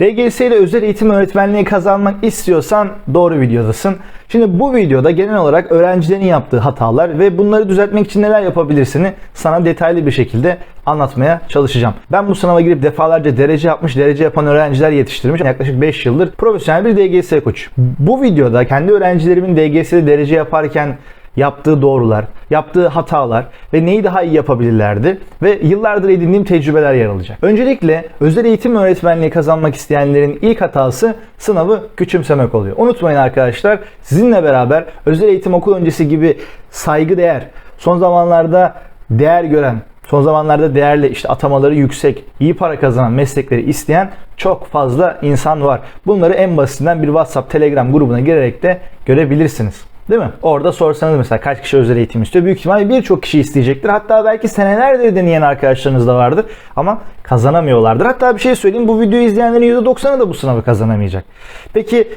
DGS ile özel eğitim öğretmenliği kazanmak istiyorsan doğru videodasın. Şimdi bu videoda genel olarak öğrencilerin yaptığı hatalar ve bunları düzeltmek için neler yapabilirsini sana detaylı bir şekilde anlatmaya çalışacağım. Ben bu sınava girip defalarca derece yapmış, derece yapan öğrenciler yetiştirmiş. Yaklaşık 5 yıldır profesyonel bir DGS koç. Bu videoda kendi öğrencilerimin DGS'de derece yaparken yaptığı doğrular, yaptığı hatalar ve neyi daha iyi yapabilirlerdi ve yıllardır edindiğim tecrübeler yer alacak. Öncelikle özel eğitim öğretmenliği kazanmak isteyenlerin ilk hatası sınavı küçümsemek oluyor. Unutmayın arkadaşlar sizinle beraber özel eğitim okul öncesi gibi saygıdeğer, son zamanlarda değer gören, son zamanlarda değerli işte atamaları yüksek, iyi para kazanan meslekleri isteyen çok fazla insan var. Bunları en basitinden bir WhatsApp, Telegram grubuna girerek de görebilirsiniz. Değil mi? Orada sorsanız mesela kaç kişi özel eğitim istiyor? Büyük ihtimalle birçok kişi isteyecektir. Hatta belki senelerdir deneyen arkadaşlarınız da vardır. Ama kazanamıyorlardır. Hatta bir şey söyleyeyim. Bu videoyu izleyenlerin %90'ı da bu sınavı kazanamayacak. Peki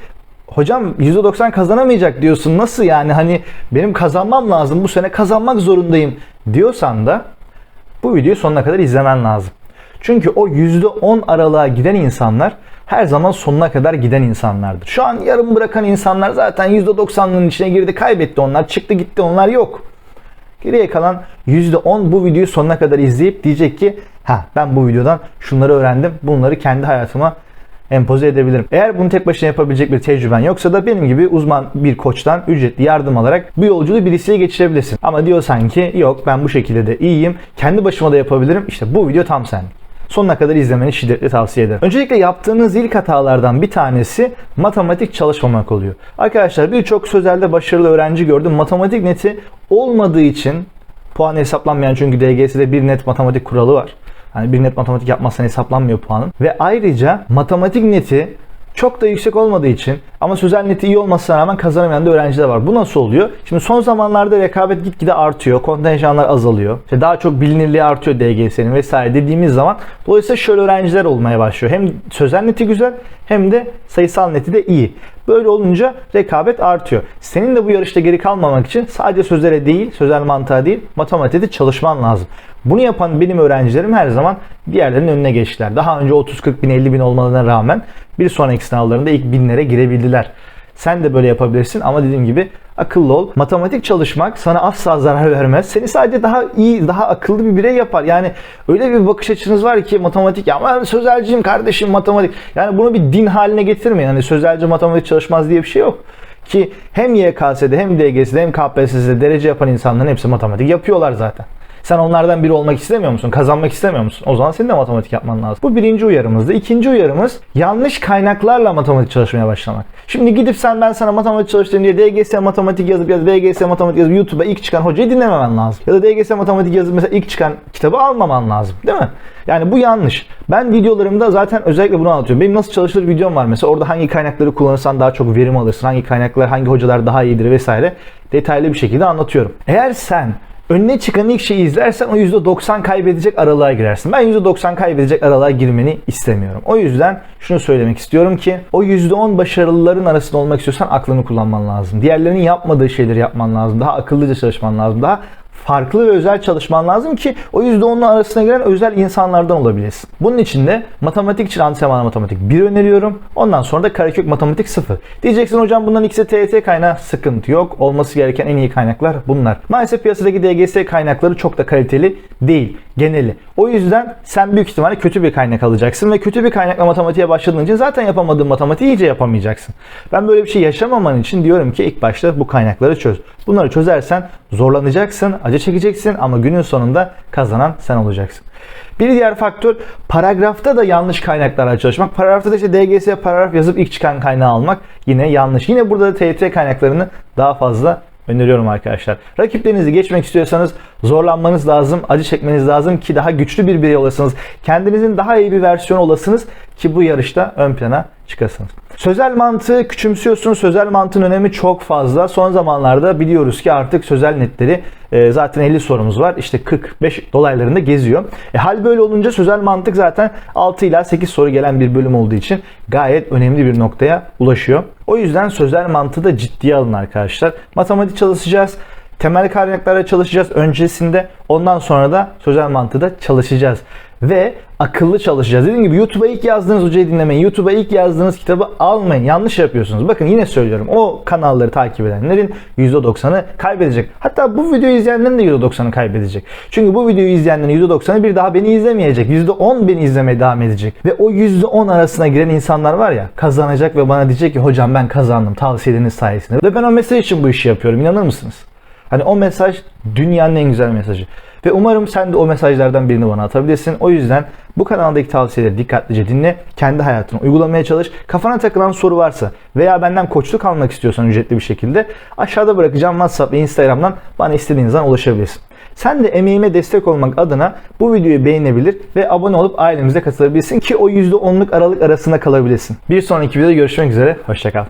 hocam %90 kazanamayacak diyorsun. Nasıl yani? Hani benim kazanmam lazım. Bu sene kazanmak zorundayım diyorsan da bu videoyu sonuna kadar izlemen lazım. Çünkü o %10 aralığa giden insanlar her zaman sonuna kadar giden insanlardır. Şu an yarım bırakan insanlar zaten %90'lığın içine girdi, kaybetti onlar, çıktı gitti onlar yok. Geriye kalan %10 bu videoyu sonuna kadar izleyip diyecek ki ha ben bu videodan şunları öğrendim, bunları kendi hayatıma empoze edebilirim. Eğer bunu tek başına yapabilecek bir tecrüben yoksa da benim gibi uzman bir koçtan ücretli yardım alarak bu yolculuğu birisiyle geçirebilirsin. Ama diyorsan ki yok ben bu şekilde de iyiyim, kendi başıma da yapabilirim. İşte bu video tam sen. Sonuna kadar izlemeni şiddetle tavsiye ederim. Öncelikle yaptığınız ilk hatalardan bir tanesi matematik çalışmamak oluyor. Arkadaşlar birçok sözelde başarılı öğrenci gördüm. Matematik neti olmadığı için puan hesaplanmayan çünkü DGS'de bir net matematik kuralı var. Hani bir net matematik yapmazsan hesaplanmıyor puanın. Ve ayrıca matematik neti çok da yüksek olmadığı için ama sözel neti iyi olmasına rağmen kazanamayan da öğrenciler var. Bu nasıl oluyor? Şimdi son zamanlarda rekabet gitgide artıyor. Kontenjanlar azalıyor. İşte daha çok bilinirliği artıyor DGS'nin vesaire dediğimiz zaman dolayısıyla şöyle öğrenciler olmaya başlıyor. Hem sözel neti güzel hem de sayısal neti de iyi. Böyle olunca rekabet artıyor. Senin de bu yarışta geri kalmamak için sadece sözele değil, sözel mantığa değil, matematiğe de çalışman lazım. Bunu yapan benim öğrencilerim her zaman diğerlerinin önüne geçtiler. Daha önce 30-40 bin 50 bin olmalarına rağmen bir sonraki sınavlarında ilk binlere girebildiler. Sen de böyle yapabilirsin ama dediğim gibi akıllı ol. Matematik çalışmak sana asla zarar vermez. Seni sadece daha iyi, daha akıllı bir birey yapar. Yani öyle bir bakış açınız var ki matematik ya ben sözelciyim kardeşim matematik. Yani bunu bir din haline getirmeyin. Yani sözelci matematik çalışmaz diye bir şey yok. Ki hem YKS'de hem DGS'de hem KPSS'de derece yapan insanların hepsi matematik yapıyorlar zaten. Sen onlardan biri olmak istemiyor musun? Kazanmak istemiyor musun? O zaman senin de matematik yapman lazım. Bu birinci uyarımızdı. İkinci uyarımız yanlış kaynaklarla matematik çalışmaya başlamak. Şimdi gidip sen ben sana matematik çalıştırayım diye DGS matematik yazıp ya da DGS matematik yazıp YouTube'a ilk çıkan hocayı dinlememen lazım. Ya da DGS matematik yazıp mesela ilk çıkan kitabı almaman lazım. Değil mi? Yani bu yanlış. Ben videolarımda zaten özellikle bunu anlatıyorum. Benim nasıl çalışılır videom var mesela. Orada hangi kaynakları kullanırsan daha çok verim alırsın. Hangi kaynaklar, hangi hocalar daha iyidir vesaire. Detaylı bir şekilde anlatıyorum. Eğer sen önüne çıkan ilk şeyi izlersen o %90 kaybedecek aralığa girersin. Ben %90 kaybedecek aralığa girmeni istemiyorum. O yüzden şunu söylemek istiyorum ki o %10 başarılıların arasında olmak istiyorsan aklını kullanman lazım. Diğerlerinin yapmadığı şeyleri yapman lazım. Daha akıllıca çalışman lazım. Daha farklı ve özel çalışman lazım ki o %10'un arasına giren özel insanlardan olabilesin. Bunun için de matematik için antrenman matematik 1 öneriyorum. Ondan sonra da karekök matematik 0. Diyeceksin hocam bunların ikisi TYT kaynağı sıkıntı yok. Olması gereken en iyi kaynaklar bunlar. Maalesef piyasadaki DGS kaynakları çok da kaliteli değil geneli. O yüzden sen büyük ihtimalle kötü bir kaynak alacaksın ve kötü bir kaynakla matematiğe başladığın için zaten yapamadığın matematiği iyice yapamayacaksın. Ben böyle bir şey yaşamaman için diyorum ki ilk başta bu kaynakları çöz. Bunları çözersen zorlanacaksın, acı çekeceksin ama günün sonunda kazanan sen olacaksın. Bir diğer faktör paragrafta da yanlış kaynaklarla çalışmak. Paragrafta da işte DGS paragraf yazıp ilk çıkan kaynağı almak yine yanlış. Yine burada da TYT kaynaklarını daha fazla öneriyorum arkadaşlar. Rakiplerinizi geçmek istiyorsanız zorlanmanız lazım, acı çekmeniz lazım ki daha güçlü bir birey olasınız. Kendinizin daha iyi bir versiyonu olasınız ki bu yarışta ön plana çıkasınız. Sözel mantığı küçümsüyorsun. Sözel mantığın önemi çok fazla. Son zamanlarda biliyoruz ki artık sözel netleri e, zaten 50 sorumuz var. İşte 45 dolaylarında geziyor. E, hal böyle olunca sözel mantık zaten 6 ila 8 soru gelen bir bölüm olduğu için gayet önemli bir noktaya ulaşıyor. O yüzden sözel mantığı da ciddiye alın arkadaşlar. Matematik çalışacağız. Temel kaynaklara çalışacağız öncesinde. Ondan sonra da sözel mantığı da çalışacağız. ve akıllı çalışacağız. Dediğim gibi YouTube'a ilk yazdığınız hocayı dinlemeyin. YouTube'a ilk yazdığınız kitabı almayın. Yanlış yapıyorsunuz. Bakın yine söylüyorum. O kanalları takip edenlerin %90'ı kaybedecek. Hatta bu videoyu izleyenlerin de %90'ı kaybedecek. Çünkü bu videoyu izleyenlerin %90'ı bir daha beni izlemeyecek. %10 beni izlemeye devam edecek. Ve o %10 arasına giren insanlar var ya kazanacak ve bana diyecek ki hocam ben kazandım tavsiyeleriniz sayesinde. Ve ben o mesaj için bu işi yapıyorum. İnanır mısınız? Hani o mesaj dünyanın en güzel mesajı. Ve umarım sen de o mesajlardan birini bana atabilirsin. O yüzden bu kanaldaki tavsiyeleri dikkatlice dinle. Kendi hayatına uygulamaya çalış. Kafana takılan soru varsa veya benden koçluk almak istiyorsan ücretli bir şekilde aşağıda bırakacağım WhatsApp ve Instagram'dan bana istediğin zaman ulaşabilirsin. Sen de emeğime destek olmak adına bu videoyu beğenebilir ve abone olup ailemize katılabilirsin ki o %10'luk aralık arasında kalabilirsin. Bir sonraki videoda görüşmek üzere. Hoşçakal.